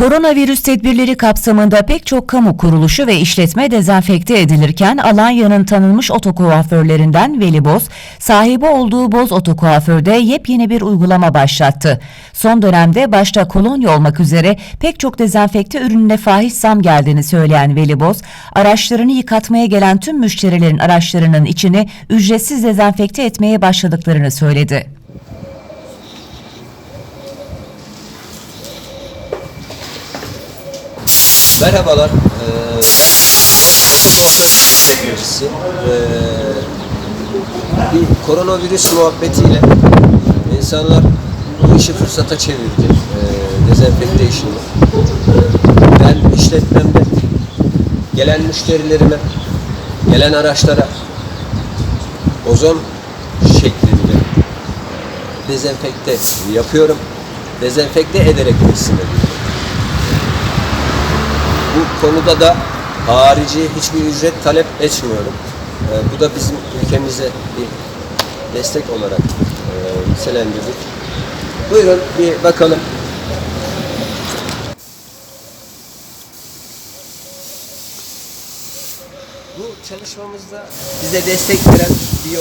Koronavirüs tedbirleri kapsamında pek çok kamu kuruluşu ve işletme dezenfekte edilirken Alanya'nın tanınmış otokuaförlerinden Veli Boz, sahibi olduğu Boz Otokuaför'de yepyeni bir uygulama başlattı. Son dönemde başta kolonya olmak üzere pek çok dezenfekte ürününe fahiş zam geldiğini söyleyen Veli Boz, araçlarını yıkatmaya gelen tüm müşterilerin araçlarının içini ücretsiz dezenfekte etmeye başladıklarını söyledi. Merhabalar. Ee, Otokuaför işletmecisi. Ee, bir koronavirüs muhabbetiyle insanlar bu işi fırsata çevirdi. Ee, dezenfekte işini. Ben işletmemde gelen müşterilerime, gelen araçlara ozon şeklinde dezenfekte yapıyorum. Dezenfekte ederek teslim ediyorum. Bu konuda da harici hiçbir ücret talep etmiyorum. Ee, bu da bizim ülkemize bir destek olarak e, nitelendirdik. Buyurun bir bakalım. Bu çalışmamızda bize destek veren biyo